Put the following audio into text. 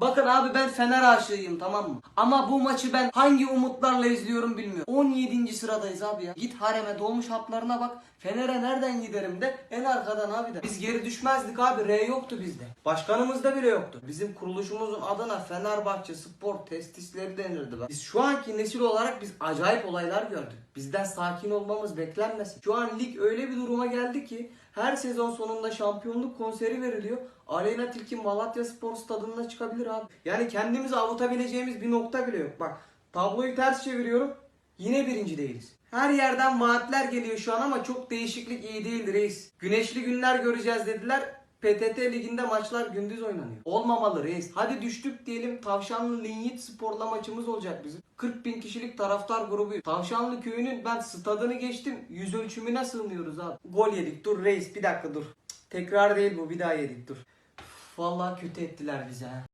Bakın abi ben Fener aşığıyım tamam mı? Ama bu maçı ben hangi umutlarla izliyorum bilmiyorum. 17. sıradayız abi ya. Git hareme dolmuş haplarına bak. Fener'e nereden giderim de en arkadan abi de. Biz geri düşmezdik abi. R yoktu bizde. Başkanımızda bile yoktu. Bizim kuruluşumuzun adına Fenerbahçe Spor Testisleri denirdi. Bak. Biz şu anki nesil olarak biz acayip olaylar gördük. Bizden sakin olmamız beklenmesin. Şu an lig öyle bir duruma geldi ki her sezon sonunda şampiyonluk konseri veriliyor. Aleyna Tilki Malatya Spor Stadı'nda çıkabilir abi. Yani kendimizi avutabileceğimiz bir nokta bile yok. Bak tabloyu ters çeviriyorum. Yine birinci değiliz. Her yerden vaatler geliyor şu an ama çok değişiklik iyi değil reis. Güneşli günler göreceğiz dediler. PTT liginde maçlar gündüz oynanıyor. Olmamalı reis. Hadi düştük diyelim Tavşanlı Linyit Spor'la maçımız olacak bizim. 40 bin kişilik taraftar grubu. Tavşanlı köyünün ben stadını geçtim. Yüz ölçümüne sığmıyoruz abi. Gol yedik. Dur reis bir dakika dur. Tekrar değil bu bir daha yedik dur. Vallahi kötü ettiler bize.